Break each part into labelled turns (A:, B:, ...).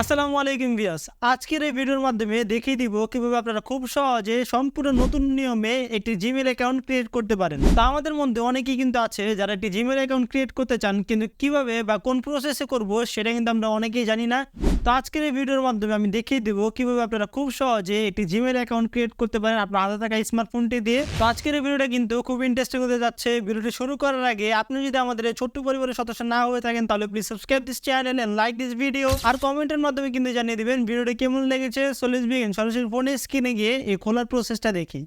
A: আসসালামু আলাইকুম বিয়াস আজকের এই ভিডিওর মাধ্যমে দেখিয়ে দিব কীভাবে আপনারা খুব সহজে সম্পূর্ণ নতুন নিয়মে একটি জিমেল অ্যাকাউন্ট ক্রিয়েট করতে পারেন। তা আমাদের মধ্যে অনেকেই কিন্তু আছে যারা একটি জিমেল অ্যাকাউন্ট ক্রিয়েট করতে চান, কিন্তু কীভাবে বা কোন প্রসেসে করব সেটা কিন্তু আমরা অনেকেই জানি না। তো আজকের এই ভিডিওর মাধ্যমে আমি দেখিয়ে দিব কীভাবে আপনারা খুব সহজে একটি জিমেল অ্যাকাউন্ট ক্রিয়েট করতে পারেন আপনার হাতে থাকা স্মার্টফোনটি দিয়ে। তো আজকের এই ভিডিওটা কিন্তু খুব ইন্টারেস্টিং হতে যাচ্ছে। ভিডিওটি শুরু করার আগে আপনি যদি আমাদের ছোট্ট পরিবারের সদস্য না হয়ে থাকেন, তাহলে please subscribe this channel like this video আর কমেন্টের মাধ্যমে কিন্তু জানিয়ে দেবেন, ভিডিওটা কেমন লেগেছে সলিস বিগেন সরাসরি ফোনে স্ক্রিনে গিয়ে এই খোলার প্রসেসটা দেখি।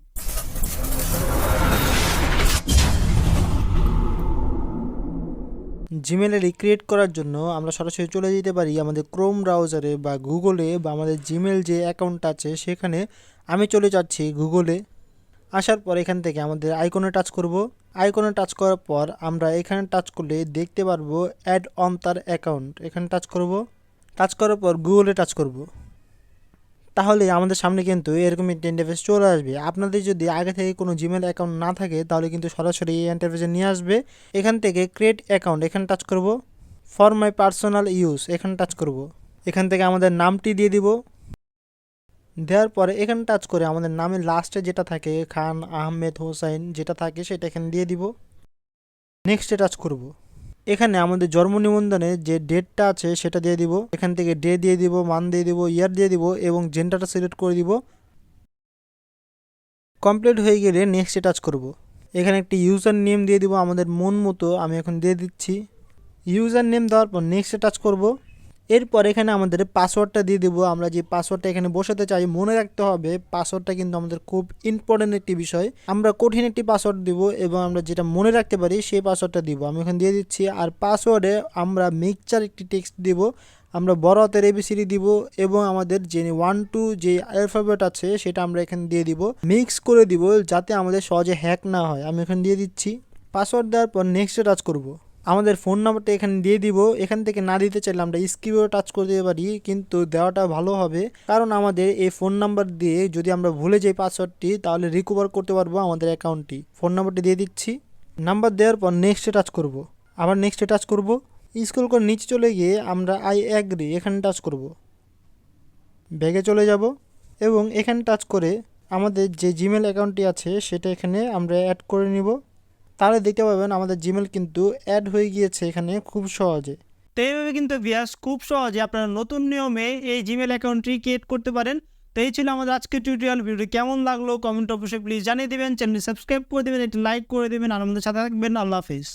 B: জিমেলে রিক্রিয়েট করার জন্য আমরা সরাসরি চলে যেতে পারি আমাদের ক্রোম ব্রাউজারে বা গুগলে বা আমাদের জিমেল যে অ্যাকাউন্ট আছে, সেখানে আমি চলে যাচ্ছি গুগলে আসার পর এখান থেকে আমাদের আইকনে টাচ করব। আইকনে টাচ করার পর আমরা এখানে টাচ করলে দেখতে পারব অ্যাড অন তার অ্যাকাউন্ট এখানে টাচ করব। টাচ করার পর গুগলে টাচ করব। তাহলে আমাদের সামনে কিন্তু এরকম একটি ইন্টারফেস চলে আসবে। আপনাদের যদি আগে থেকে কোনো জিমেল অ্যাকাউন্ট না থাকে, তাহলে কিন্তু সরাসরি এই ইন্টারফেসে নিয়ে আসবে। এখান থেকে ক্রিয়েট অ্যাকাউন্ট এখানে টাচ করব। ফর মাই পার্সোনাল ইউজ এখানে টাচ করব। এখান থেকে আমাদের নামটি দিয়ে দিব। দেওয়ার পরে এখানে টাচ করে আমাদের নামের লাস্টে যেটা থাকে, খান আহমেদ হোসাইন যেটা থাকে, সেটা এখানে দিয়ে দিব। নেক্সটে টাচ করব। এখানে আমাদের জন্ম নিবন্ধনে যে ডেটটা আছে সেটা দিয়ে দিব। এখান থেকে ডে দিয়ে দিব, মান দিয়ে দিব, ইয়ার দিয়ে দিব এবং জেন্ডারটা সিলেক্ট করে দিব। কমপ্লিট হয়ে গেলে নেক্সটে টাচ করব। এখানে একটি ইউজার নেম দিয়ে দিব আমাদের মন মতো, আমি এখন দিয়ে দিচ্ছি। ইউজার নেম দেওয়ার পর নেক্সটে টাচ করব। এরপর এখানে আমাদের পাসওয়ার্ডটা দিয়ে দিব। আমরা যে পাসওয়ার্ডটা এখানে বসাতে চাই, মনে রাখতে হবে পাসওয়ার্ডটা কিন্তু আমাদের খুব ইম্পর্টেন্ট একটি বিষয়। আমরা কঠিন একটি পাসওয়ার্ড দিব এবং আমরা যেটা মনে রাখতে পারি সেই পাসওয়ার্ডটা দিব। আমি এখানে দিয়ে দিচ্ছি, আর পাসওয়ার্ডে আমরা মিক্সচার একটি টেক্সট দিব। আমরা বড় হাতের এবিসিডি দিব এবং আমাদের যে ওয়ান টু যে অ্যালফাবেট আছে সেটা আমরা এখানে দিয়ে দিব। মিক্স করে দিব যাতে আমাদের সহজে হ্যাক না হয়। আমি এখানে দিয়ে দিচ্ছি। পাসওয়ার্ড দেওয়ার পর নেক্সটে টাচ করব। আমাদের ফোন নাম্বারটা এখানে দিয়ে দিব। এখান থেকে না দিতে চাইলে আমরা স্ক্রিপেও টাচ করে দিতে পারি, কিন্তু দেওয়াটা ভালো হবে। কারণ আমাদের এই ফোন নাম্বার দিয়ে যদি আমরা ভুলে যাই পাসওয়ার্ডটি তাহলে রিকভার করতে পারব আমাদের অ্যাকাউন্টটি ফোন নাম্বারটি দিয়ে দিচ্ছি। নাম্বার দেওয়ার পর নেক্সটে টাচ করব। আবার নেক্সটে টাচ করব। স্কুল করে নিচে চলে গিয়ে আমরা আই অ্যাগ্রি এখানে টাচ করব। ব্যাগে চলে যাব এবং এখানে টাচ করে আমাদের যে জিমেল অ্যাকাউন্টটি আছে, সেটা এখানে আমরা অ্যাড করে নিব। তাহলে দেখতে পাবেন আমাদের জিমেল কিন্তু অ্যাড হয়ে গিয়েছে এখানে খুব সহজে।
A: তো এইভাবে কিন্তু বিয়াস খুব সহজে আপনারা নতুন নিয়মে এই জিমেল অ্যাকাউন্টটি ক্রিয়েট করতে পারেন। তো এই ছিল আমাদের আজকের টিউটোরিয়াল ভিডিও কেমন লাগল কমেন্ট অবশ্যই প্লিজ জানিয়ে দেবেন। চ্যানেল সাবস্ক্রাইব করে দেবেন, একটি লাইক করে দেবেন, আর আমাদের সাথে থাকবেন। আল্লাহ হাফিজ।